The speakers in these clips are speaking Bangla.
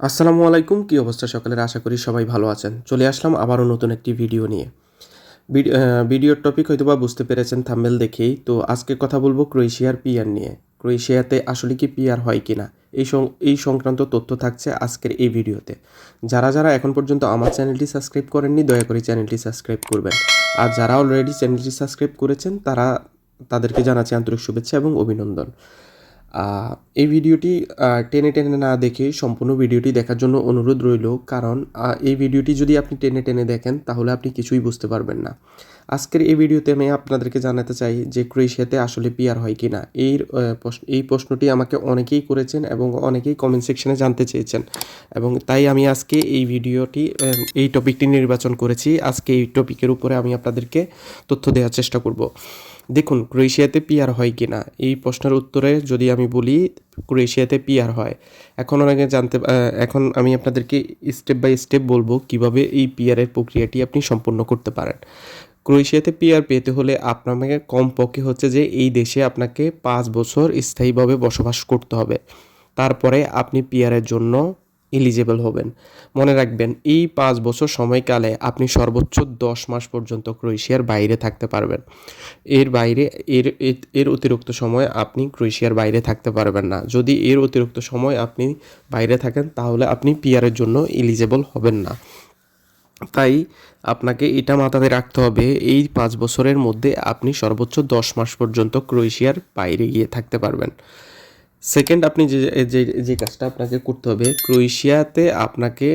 আসসালামু আলাইকুম, কী অবস্থা সকালের? আশা করি সবাই ভালো আছেন। চলে আসলাম আবারও নতুন একটি ভিডিও নিয়ে। ভিডিওর টপিক হয়তো বা বুঝতে পেরেছেন থাম্বেল দেখেই। তো আজকে কথা বলব ক্রোয়েশিয়ার পিয়ার নিয়ে। ক্রোয়েশিয়াতে আসলে কি পিয়ার হয় কি না এই এই সংক্রান্ত তথ্য থাকছে আজকের এই ভিডিওতে যারা যারা এখন পর্যন্ত আমার চ্যানেলটি সাবস্ক্রাইব করেননি, দয়া করে চ্যানেলটি সাবস্ক্রাইব করবেন। আর যারা অলরেডি চ্যানেলটি সাবস্ক্রাইব করেছেন, তারা তাদেরকে জানাচ্ছি আন্তরিক শুভেচ্ছা এবং অভিনন্দন। এই ভিডিওটি টেনে টেনে না দেখে সম্পূর্ণ ভিডিওটি দেখার জন্য অনুরোধ রইল, কারণ এই ভিডিওটি যদি আপনি টেনে টেনে দেখেন, তাহলে আপনি কিছুই বুঝতে পারবেন না। আজকের এই ভিডিওতে আমি আপনাদেরকে জানাতে চাই যে ক্রোয়েশিয়াতে আসলে পিয়ার হয় কি না এই এই প্রশ্নটি আমাকে অনেকেই করেছেন এবং অনেকেই কমেন্ট সেকশনে জানতে চেয়েছেন। এবং তাই আমি আজকে এই ভিডিওটি এই টপিকটি নির্বাচন করেছি। আজকে এই টপিকের উপরে আমি আপনাদেরকে তথ্য দেওয়ার চেষ্টা করব। দেখুন, ক্রোয়েশিয়াতে পিয়ার হয় কি না এই প্রশ্নের উত্তরে যদি আমি বলি, ক্রোয়েশিয়াতে পিয়ার হয়। এখন অনেকে জানতে এখন আমি আপনাদেরকে স্টেপ বাই স্টেপ বলব কীভাবে এই পিয়ারের প্রক্রিয়াটি আপনি সম্পূর্ণ করতে পারেন। ক্রোয়েশিয়াতে পিয়ার পেতে হলে আপনাকে কমপক্ষে হচ্ছে যে এই দেশে আপনাকে পাঁচ বছর স্থায়ীভাবে বসবাস করতে হবে। তারপরে আপনি পিয়ারের জন্য এলিজেবল হবেন। মনে রাখবেন, এই পাঁচ বছর সময়কালে আপনি সর্বোচ্চ দশ মাস পর্যন্ত ক্রোয়েশিয়ার বাইরে থাকতে পারবেন। এর বাইরে, এর, এর- অতিরিক্ত সময় আপনি ক্রোয়েশিয়ার বাইরে থাকতে পারবেন না। যদি এর অতিরিক্ত সময় আপনি বাইরে থাকেন, তাহলে আপনি পিয়ারের জন্য এলিজেবল হবেন না। তাই আপনাকে এটা মাথায় রাখতে হবে, এই পাঁচ বছরের মধ্যে আপনি সর্বোচ্চ দশ মাস পর্যন্ত ক্রোয়েশিয়ার বাইরে গিয়ে থাকতে পারবেন। সেকেন্ড আপনি যে যে যে কাজটা আপনাকে করতে হবে, ক্রোয়েশিয়াতে আপনাকে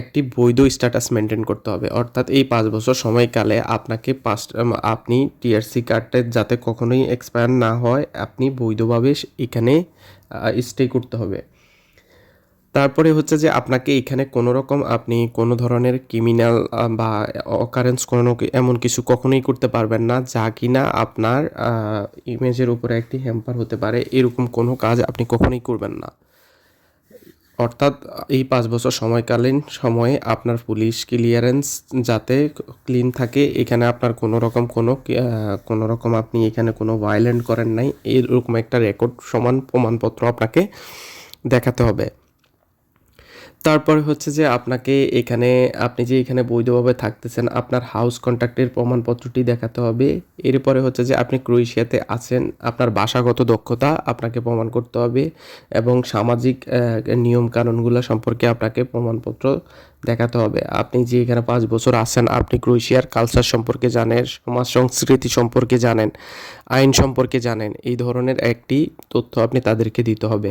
একটি বৈধ স্ট্যাটাস মেনটেন করতে হবে। অর্থাৎ এই পাঁচ বছর সময়কালে আপনাকে পাঁচ আপনি টিআরসি কার্ডটা যাতে কখনোই এক্সপায়ার না হয়, আপনি বৈধভাবে এখানে স্টে করতে হবে। তারপরে হচ্ছে যে আপনাকে এখানে কোনো রকম আপনি কোনো ধরনের ক্রিমিনাল বা অকারেন্স কোনো এমন কিছু কখনোই করতে পারবেন না, যা কিনা আপনার ইমেজের উপরে একটি হ্যাম্পার হতে পারে। এরকম কোনো কাজ আপনি কখনোই করবেন না। অর্থাৎ এই পাঁচ বছর সময়কালীন সময়ে আপনার পুলিশ ক্লিয়ারেন্স যাতে ক্লিন থাকে, এখানে আপনার কোনো রকম কোনো কোনো রকম আপনি এখানে কোনো ভায়োলেন্ট করেন নাই। এরকম একটা রেকর্ড সমান প্রমাণপত্র আপনাকে দেখাতে হবে। তারপরে হচ্ছে যে আপনাকে এখানে, আপনি যে এখানে বৈধভাবে থাকতেছেন, আপনার হাউস কন্ট্রাক্টের প্রমাণপত্রটি দেখাতে হবে। এরপরে হচ্ছে যে আপনি ক্রোয়েশিয়াতে আছেন, আপনার ভাষাগত দক্ষতা আপনাকে প্রমাণ করতে হবে এবং সামাজিক নিয়ম কানুনগুলো সম্পর্কে আপনাকে প্রমাণপত্র দেখাতে হবে। আপনি যে এখানে পাঁচ বছর আছেন, আপনি ক্রোয়েশিয়ার কালচার সম্পর্কে জানেন সমাজ সংস্কৃতি সম্পর্কে জানেন, আইন সম্পর্কে জানেন, এই ধরনের একটি তথ্য আপনি তাদেরকে দিতে হবে।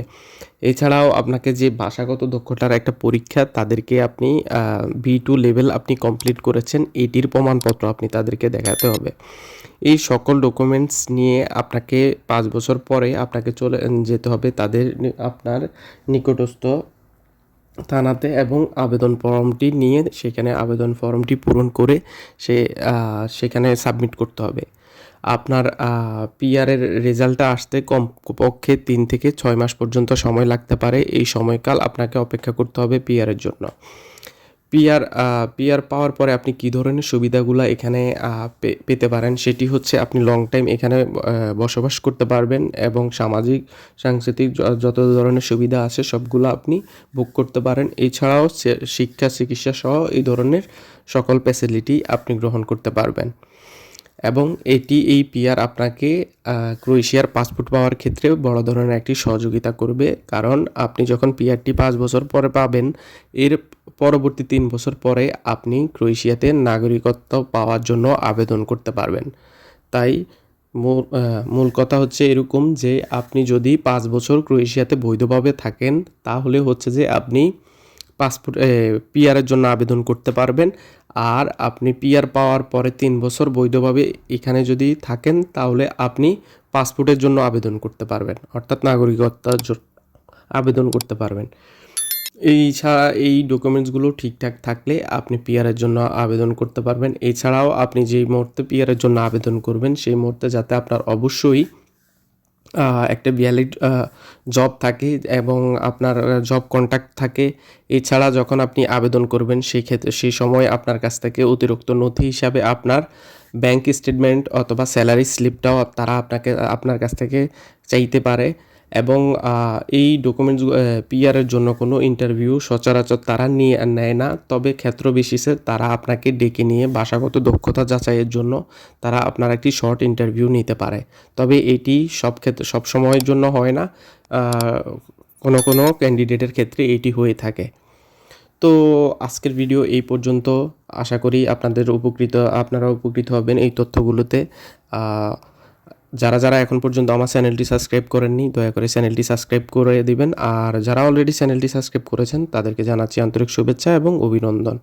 এছাড়াও আপনাকে যে ভাষাগত দক্ষতার একটা পরীক্ষা তাদেরকে আপনি বি টু লেভেল আপনি কমপ্লিট করেছেন, এটির প্রমাণপত্র আপনি তাদেরকে দেখাতে হবে। এই সকল ডকুমেন্টস নিয়ে আপনাকে পাঁচ বছর পরে আপনাকে চলে, যেতে হবে তাদের, আপনার নিকটস্থ থানাতে এবং আবেদন ফর্মটি নিয়ে সেখানে আবেদন ফর্মটি পূরণ করে সে সেখানে সাবমিট করতে হবে। আপনার পিআরের রেজাল্টটা আসতে কম পক্ষে তিন থেকে ছয় মাস পর্যন্ত সময় লাগতে পারে। এই সময়কাল আপনাকে অপেক্ষা করতে হবে পিআরের জন্য। পিআর পিআর পাওয়ার পরে আপনি কী ধরনের সুবিধাগুলো এখানে পেতে পারেন? সেটি হচ্ছে আপনি লং টাইম এখানে বসবাস করতে পারবেন এবং সামাজিক, সাংস্কৃতিক যত ধরনের সুবিধা আছে সবগুলো আপনি বুক করতে পারেন। এছাড়াও শিক্ষা, চিকিৎসা সহ এই ধরনের সকল ফ্যাসিলিটি আপনি গ্রহণ করতে পারবেন। এবং এটি, এই পিআর আপনাকে ক্রোয়েশিয়ার পাসপোর্ট পাওয়ার ক্ষেত্রে বড় ধরনের একটি সহযোগিতা করবে। কারণ আপনি যখন পিআরটি পাঁচ বছর পরে পাবেন, এর পরবর্তী তিন বছর পরে আপনি ক্রোয়েশিয়াতে নাগরিকত্ব পাওয়ার জন্য আবেদন করতে পারবেন। তাই মূল কথা হচ্ছে এরকম যে আপনি যদি পাঁচ বছর ক্রোয়েশিয়াতে বৈধভাবে থাকেন, তাহলে হচ্ছে যে আপনি পাসপোর্ট পিআরের জন্য আবেদন করতে পারবেন। আর আপনি পিআর পাওয়ার পরে তিন বছর বৈধভাবে এখানে যদি থাকেন, তাহলে আপনি পাসপোর্টের জন্য আবেদন করতে পারবেন। অর্থাৎ নাগরিকত্বের জন্য আবেদন করতে পারবেন। এই ছাড়া এই ডকুমেন্টসগুলো ঠিকঠাক থাকলে আপনি পিআরের জন্য আবেদন করতে পারবেন। এছাড়াও আপনি যেই মুহূর্তে পিআরের জন্য আবেদন করবেন, সেই মুহূর্তে যাতে আপনার অবশ্যই একটা ভ্যালিড জব থাকে এবং আপনার জব কন্ট্যাক্ট থাকে। এছাড়া যখন আপনি আবেদন করবেন, সেই ক্ষেত্রে, সেই সময় আপনার কাছ থেকে অতিরিক্ত নথি হিসাবে আপনার ব্যাংক স্টেটমেন্ট অথবা স্যালারি স্লিপটাও তারা আপনাকে, আপনার কাছ থেকে চাইতে পারে। এবং এই ডকুমেন্টস পিআরের জন্য কোনো ইন্টারভিউ সচরাচর তারা নিয়ে নেয় না। তবে ক্ষেত্র বিশেষে তারা আপনাকে ডেকে নিয়ে ভাষাগত দক্ষতা যাচাইয়ের জন্য তারা আপনার একটি শর্ট ইন্টারভিউ নিতে পারে। তবে এটি সব ক্ষেত্রে সব সময়ের জন্য হয় না। কোনো কোনো ক্যান্ডিডেটের ক্ষেত্রে এটি হয়ে থাকে। তো আজকের ভিডিও এই পর্যন্ত। আশা করি আপনাদের উপকৃত, আপনারা উপকৃত হবেন এই তথ্যগুলোতে। যারা যারা এখন পর্যন্ত আমার চ্যানেলটি সাবস্ক্রাইব করেননি, দয়া করে চ্যানেলটি সাবস্ক্রাইব করে দিবেন। আর যারা অলরেডি চ্যানেলটি সাবস্ক্রাইব করেছেন, তাদেরকে জানাচ্ছি আন্তরিক শুভেচ্ছা এবং অভিনন্দন।